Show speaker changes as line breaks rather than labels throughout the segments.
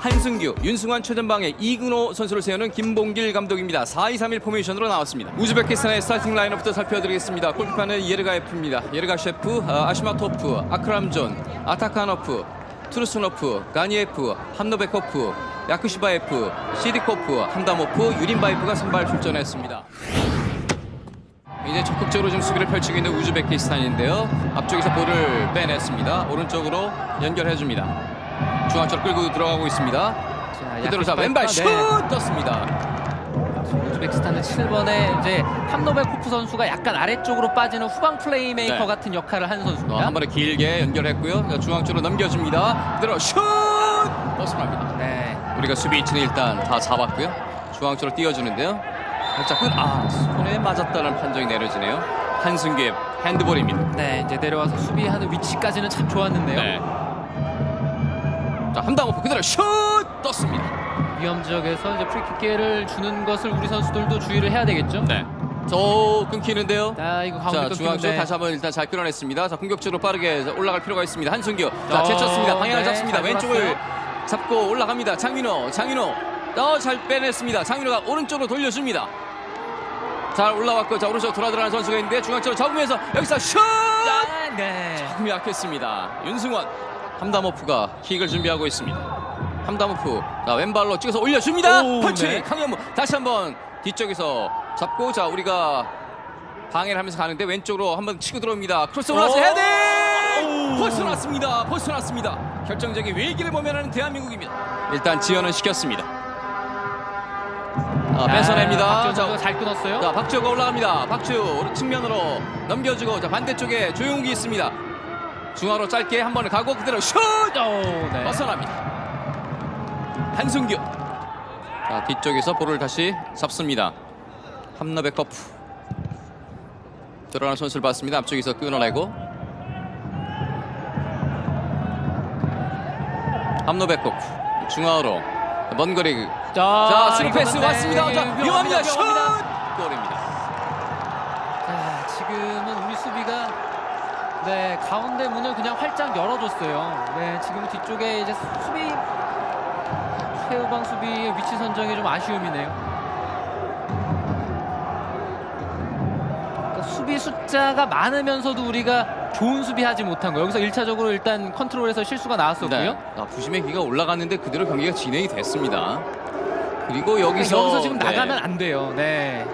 한승규, 윤승환 최전방에 이근호 선수를 세우는 김봉길 감독입니다. 4-2-3-1 포메이션으로 나왔습니다. 우즈베키스탄의 스타팅 라인업부터 살펴드리겠습니다. 골키퍼는 예르가예프입니다. 예르가 셰프, 아, 아시마토프, 아크람존, 아타카노프, 투르스노프, 가니에프, 함노베코프, 야쿠시바예프, 시디코프, 함다모프, 유린바이프가 선발 출전했습니다. 이제 적극적으로 지금 수비를 펼치고 있는 우즈베키스탄인데요. 앞쪽에서 볼을 빼냈습니다. 오른쪽으로 연결해줍니다. 중앙쪽으로 끌고 들어가고 있습니다.
자,
그대로 자 왼발 슛
네.
떴습니다.
우즈베키스탄은 7번에 이제 함노베코프 선수가 약간 아래쪽으로 빠지는 후방 플레이메이커
네.
같은 역할을 하는
어,
선수입니다.
한 번에 길게 연결했고요. 자, 중앙쪽으로 넘겨줍니다. 그대로 슛 떴습니다.
네.
우리가 수비 위치는 일단 다 잡았고요. 중앙쪽으로 띄워주는데요. 살짝 끝. 아 손에 맞았다는 판정이 내려지네요. 한승규의 핸드볼입니다.
네, 이제 내려와서 수비하는 위치까지는 참 좋았는데요.
네. 자 함다모프 그대로 슛 떴습니다.
위험 지역에서 이제 프리킥 기회를 주는 것을 우리 선수들도 주의를 해야 되겠죠.
네. 저 끊기는데요.
자, 이거 가운데
자
끊기는데
중앙쪽 다시 한번 일단 잘 끌어냈습니다. 자 공격적으로 빠르게 올라갈 필요가 있습니다. 한승규 자
어,
제쳤습니다. 방향을
네,
잡습니다.
잘
왼쪽을. 잡고 올라갑니다. 장민호 장민호 어잘 빼냈습니다. 장민호가 오른쪽으로 돌려줍니다. 잘 올라왔고 자 오른쪽 돌아 들어가는 선수가 있는데 중앙쪽으로 접으면서 여기서 슛
아, 네.
조금 약했습니다. 윤승원 함다모프가 킥을 준비하고 있습니다. 함다모프 자 왼발로 찍어서 올려줍니다.
오,
펀치
네.
강현무 다시 한번 뒤쪽에서 잡고 자 우리가 방해를 하면서 가는데 왼쪽으로 한번 치고 들어옵니다. 크로스 올라서
오.
헤딩
오.
벗어났습니다. 벗어났습니다. 결정적인 위기를 모면하는 대한민국입니다. 일단 지연은 시켰습니다. 아, 뺏어냅니다.
박지원
자,
선수가 잘 끊었어요.
자 박주호가 올라갑니다. 박주호 오른 측면으로 넘겨주고 자 반대쪽에 조용욱이 있습니다. 중앙으로 짧게 한 번을 가고 그대로 슛
오, 네.
벗어납니다. 한승규 자 뒤쪽에서 볼을 다시 잡습니다. 함나베 커프 들어가는 선수를 봤습니다. 앞쪽에서 끊어내고 함노베 커프 중앙으로 먼 거리
자,
자 스루 패스 왔습니다.
네,
자
위험합니다.
슛. 골입니다.
자, 지금은 우리 수비가 네 가운데 문을 그냥 활짝 열어줬어요. 네, 지금 뒤쪽에 이제 수비 최후방 수비의 위치 선정이 좀 아쉬움이네요. 그러니까 수비 숫자가 많으면서도 우리가 좋은 수비하지 못한 거. 여기서 1차적으로 일단 컨트롤에서 실수가 나왔었고요.
네. 아, 부심의 기가 올라갔는데 그대로 경기가 진행이 됐습니다. 그리고 여기서
여기서 지금
네.
나가면 안 돼요. 네.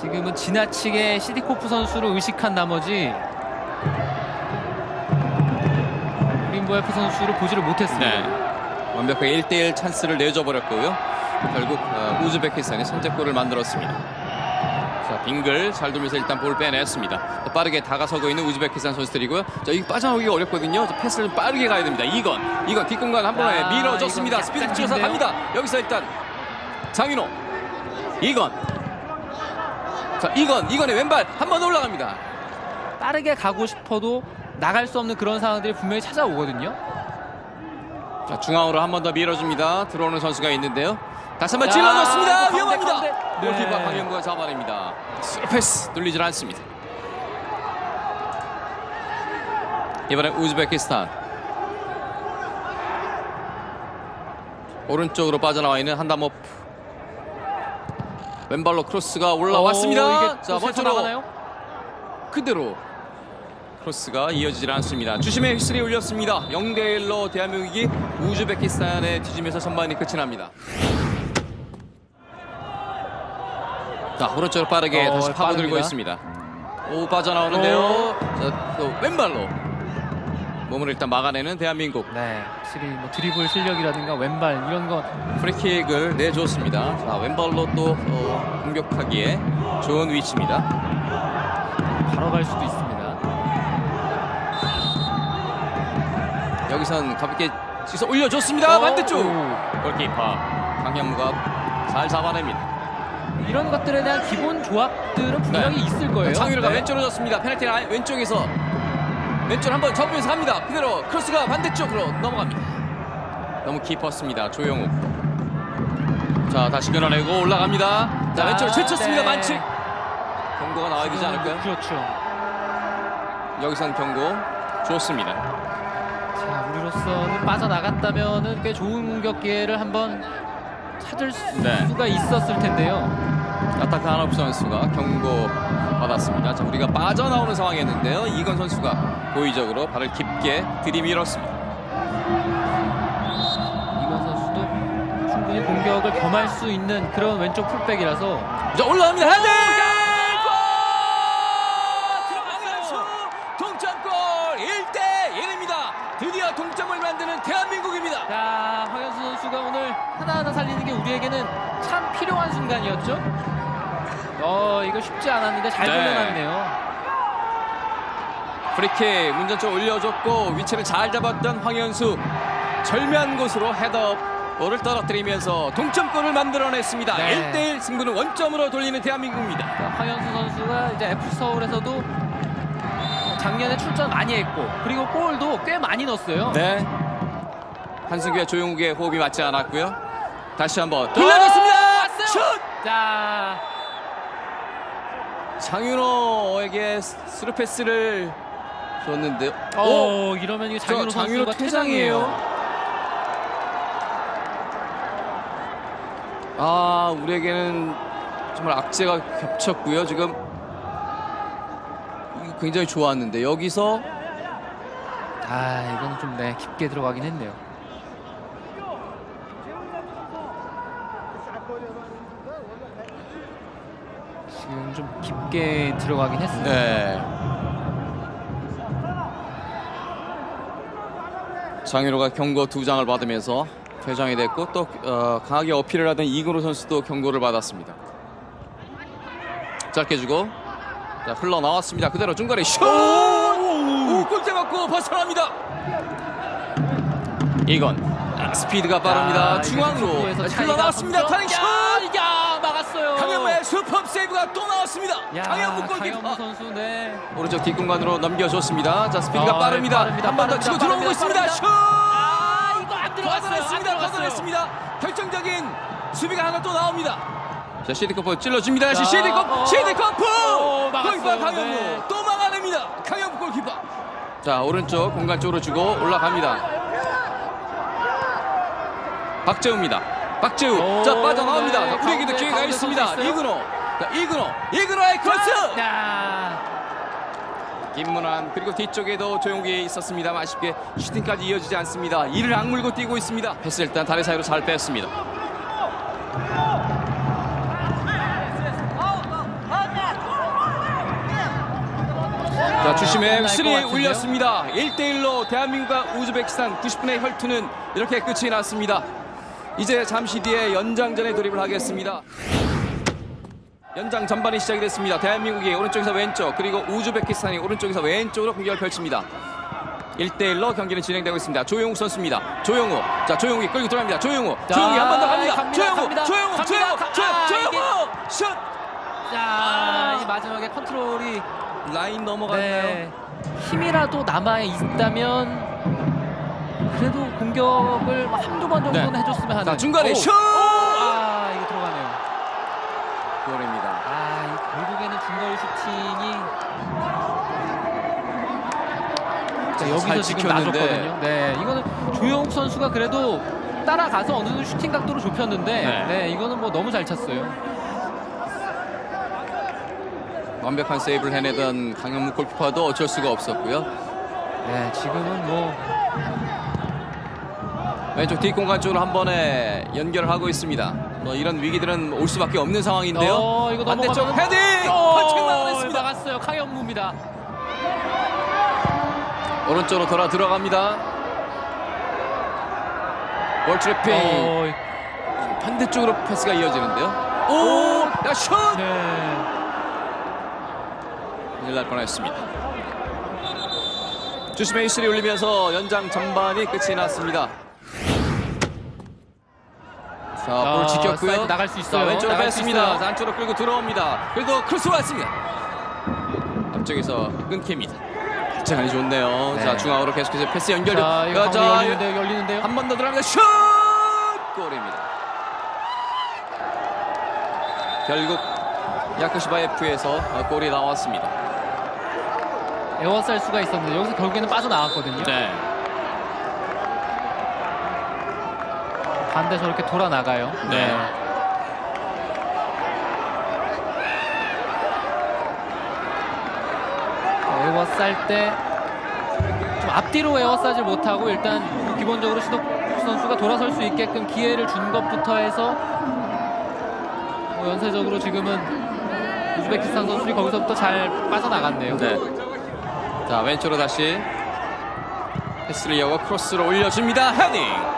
지금은 지나치게 시디코프 선수를 의식한 나머지 림보에프 선수를 보지를 못했습니다.
네. 완벽하게 1대1 찬스를 내줘 버렸고요. 결국 어, 우즈베키스탄이 선제골을 만들었습니다. 자, 빙글 잘 돌면서 일단 볼 빼냈습니다. 자, 빠르게 다가서고 있는 우즈베키스탄 선수들이고요. 자, 이 빠져나오기가 어렵거든요. 자, 패스를 좀 빠르게 가야 됩니다. 이건, 이건 뒷공간 한 번에
아,
밀어줬습니다. 스피드
긴데요.
갑니다. 여기서 일단 장인호, 이건, 자, 이건, 이건의 왼발 한 번 올라갑니다.
빠르게 가고 싶어도 나갈 수 없는 그런 상황들이 분명히 찾아오거든요.
자, 중앙으로 한 번 더 밀어줍니다. 들어오는 선수가 있는데요. 다시 한번
야,
찔러줬습니다.
그
위험합니다.
가운데.
골키퍼
네.
강현무가 잡아냅니다. 스루 패스 뚫리질 않습니다. 이번엔 우즈베키스탄. 오른쪽으로 빠져나와 있는 한다모프. 왼발로 크로스가 올라왔습니다.
오,
자, 먼저로? 그대로 크로스가 이어지질 않습니다. 주심의 휘슬이 울렸습니다. 0대 1로 대한민국이 우즈베키스탄의 뒤짐에서 전반이 끝이 납니다. 자 오른쪽으로 빠르게
어,
다시 파고들고. 있습니다. 오 빠져나오는데요. 자, 또 왼발로 몸을 일단 막아내는 대한민국
네, 확실히 뭐 드리블 실력이라든가 왼발 이런 거
프리킥을 내줬습니다. 자 왼발로 또 어, 공격하기에 좋은 위치입니다.
바로 갈 수도 있습니다.
여기선 가볍게 치서 올려줬습니다.
어,
반대쪽
오.
골키퍼 강현무가 잘 잡아냅니다.
이런 것들에 대한 기본 조합들은 분명히 있을 거예요.
장유로가
네.
왼쪽으로 졌습니다. 페널티 라인 왼쪽에서 왼쪽 한번 접으면서 갑니다. 그대로 크로스가 반대쪽으로 넘어갑니다. 너무 깊었습니다. 조영욱. 자 다시 끊어내고 올라갑니다. 자
아,
왼쪽으로 제쳤습니다.
네.
만칙. 경고가 나와야 되지 않을까요?
그렇죠.
여기선 경고 좋습니다.
자, 우리로서는 빠져나갔다면은 꽤 좋은 공격 기회를 한번 찾을
네.
수가 있었을 텐데요.
아타카 한업 선수가 경고 받았습니다. 자, 우리가 빠져나오는 상황이었는데요. 이건 선수가 고의적으로 발을 깊게 들이밀었습니다.
이건 선수도 충분히 공격을 겸할 수 있는 그런 왼쪽 풀백이라서
자, 올라갑니다. 헤딩!
순간이었죠. 어, 이거 쉽지 않았는데 잘
네.
돌려놨네요.
프리킥 문전쪽 올려줬고 위치를 잘 잡았던 황현수 절묘한 곳으로 헤더볼을 떨어뜨리면서 동점골을 만들어냈습니다.
네.
1대1 승부는 원점으로 돌리는 대한민국입니다.
자, 황현수 선수가 이제 FC 서울에서도 작년에 출전 많이 했고 그리고 골도 꽤 많이 넣었어요.
네. 한승규와 조용욱의 호흡이 맞지 않았고요. 다시 한번 돌려줬습니다.
자,
장윤호에게 스루 패스를 줬는데요. 오!
어, 이러면 이거 장윤호
저 장윤호 퇴장이에요.
퇴장이에요.
아, 우리에게는 정말 악재가 겹쳤고요. 지금 굉장히 좋았는데 여기서
아, 이거는 좀 네, 깊게 들어가긴 했네요. 지금 좀 깊게 들어가긴 했어요.
네. 장윤호가 경고 두 장을 받으면서 퇴장이 됐고 또 어, 강하게 어필을 하던 이근호 선수도 경고를 받았습니다. 짧게 주고 자, 흘러나왔습니다. 그대로 중간에 슛! 오, 골대 맞고 벗어납니다. 이건 아, 스피드가 빠릅니다.
야, 이게
중앙으로 흘러나왔습니다. 타닝 슛!
막았어요.
강현무의 슈퍼 세이브가 또 나왔습니다.
야,
강현무 골키퍼.
선수 네.
오른쪽 뒷공간으로 넘겨줬습니다. 자 스피드가
아,
빠릅니다.
빠릅니다,
한 번 더
빠릅니다,
치고 들어오고
빠릅니다,
있습니다.
빠릅니다.
슛!
아, 이거 안 들어갔어요. 안
걷어냈습니다. 걷어냈습니다. 결정적인 수비가 하나 또 나옵니다. 자 시디커프 찔러줍니다. 다시
자,
시디커프,
어.
시디커프. 골키퍼 강현무
네.
또 막아냅니다. 강현무 골키퍼. 자 오른쪽 공간 쪽으로 주고 올라갑니다. 박재우입니다. 박재우.
오,
자 빠져나옵니다.
네,
자, 우리에게도
가운데,
기회가 있습니다. 이근호. 자 이근호. 이근호의 크로스.
야,
김문환 그리고 뒤쪽에도 조용기 있었습니다만 아쉽게 슈팅까지 이어지지 않습니다. 이를 악물고 뛰고 있습니다. 패스 일단 다리 사이로 잘 뺐습니다. 자 주심의
날
휘슬이
것 같은데요?
울렸습니다. 1대1로 대한민국과 우즈베키스탄 90분의 혈투는 이렇게 끝이 났습니다. 이제 잠시 뒤에 연장전에 돌입을 하겠습니다. 연장 전반이 시작이 됐습니다. 대한민국이 오른쪽에서 왼쪽 그리고 우즈베키스탄이 오른쪽에서 왼쪽으로 공격을 펼칩니다. 1대1로 경기는 진행되고 있습니다. 조용욱 선수입니다. 조용욱. 자, 조용욱이 끌고 들어갑니다. 조용욱.
자,
조용욱이 한 번 더 갑니다.
갑니다,
조용욱.
갑니다,
조용욱.
갑니다.
조용욱.
가-
조-
아,
조용욱. 슛.
자, 이 마지막에 컨트롤이
라인 넘어갔나요?
네, 힘이라도 남아 있다면 그래도 공격을 뭐 한두 번 정도는
네.
해줬으면 하는.
자, 중간에
오.
슛!
아, 이거 들어가네요.
골입니다.
아, 이 결국에는 중거리 슈팅이 자,
잘
여기서 지금
지켰는데.
나줬거든요. 네, 이거는 조용욱 선수가 그래도 따라가서 어느 정도 슈팅 각도를 좁혔는데,
네.
네, 이거는 뭐 너무 잘 찼어요.
완벽한 세이브를 해내던 강현무 골키퍼도 어쩔 수가 없었고요.
네, 지금은 뭐
왼쪽 뒷공간 쪽으로 한 번에 연결을 하고 있습니다. 뭐 이런 위기들은 올 수밖에 없는 상황인데요.
어, 이거
반대쪽
넘어가면-
헤딩!
어,
펀칭 막아냈습니다.
막았어요. 강현무입니다.
오른쪽으로 돌아 들어갑니다. 볼 트래핑.
어,
반대쪽으로 패스가 이어지는데요. 오! 야, 슛!
네.
큰일 날 뻔했습니다. 주심의 휘슬이 울리면서 연장 전반이 끝이 났습니다. 자, 볼
아,
지켰고요.
나갈 수 있어요.
자, 왼쪽으로
나갈
뺐습니다. 자, 안쪽으로 끌고 들어옵니다. 그래도 크로스 왔습니다. 앞쪽에서 끊깁니다. 장안이 좋네요.
네.
자, 중앙으로 계속해서 패스 연결.
자, 이거
자,
열리는데요. 열리는데요.
한 번 더 들어갑니다. 슛! 골입니다. 결국 야쿠시바 F에서 골이 나왔습니다.
에워쌀 수가 있었는데 여기서 결국에는 빠져나왔거든요.
네.
반대 저렇게 돌아 나가요.
네.
에워쌀 때 좀 앞뒤로 에워싸질 못하고 일단 기본적으로 시도 선수가 돌아설 수 있게끔 기회를 준 것부터 해서 뭐 연쇄적으로 지금은 우즈베키스탄 선수들이 거기서부터 잘 빠져나갔네요.
네. 자 왼쪽으로 다시 패스를 이어가 크로스로 올려줍니다. 헤딩.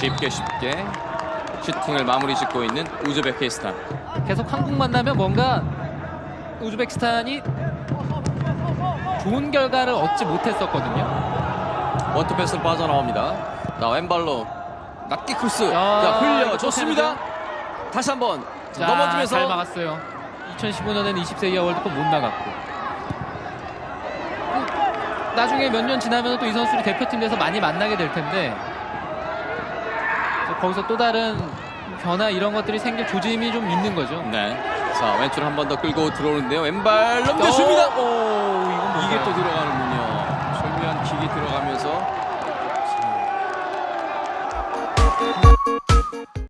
쉽게 쉽게 슈팅을 마무리 짓고 있는 우즈베키스탄.
계속 한국 만나면 뭔가 우즈베키스탄이 좋은 결과를 얻지 못했었거든요.
원투 패스로 빠져나옵니다. 자 왼발로 낮게 크로스.
야,
자 흘려 좋습니다. 다시 한번
자,
넘어지면서
잘 막았어요. 2015년에는 20세 이하 월드컵 못 나갔고. 그, 나중에 몇 년 지나면 또 이 선수들이 대표팀 내서 많이 만나게 될 텐데 거기서 또 다른 변화 이런 것들이 생길 조짐이 좀 있는 거죠.
네. 자 왼쪽으로 한번 더 끌고 들어오는데요. 왼발 넘겨줍니다.
오, 오, 이건
이게? 또 들어가는군요. 절묘한 킥이 들어가면서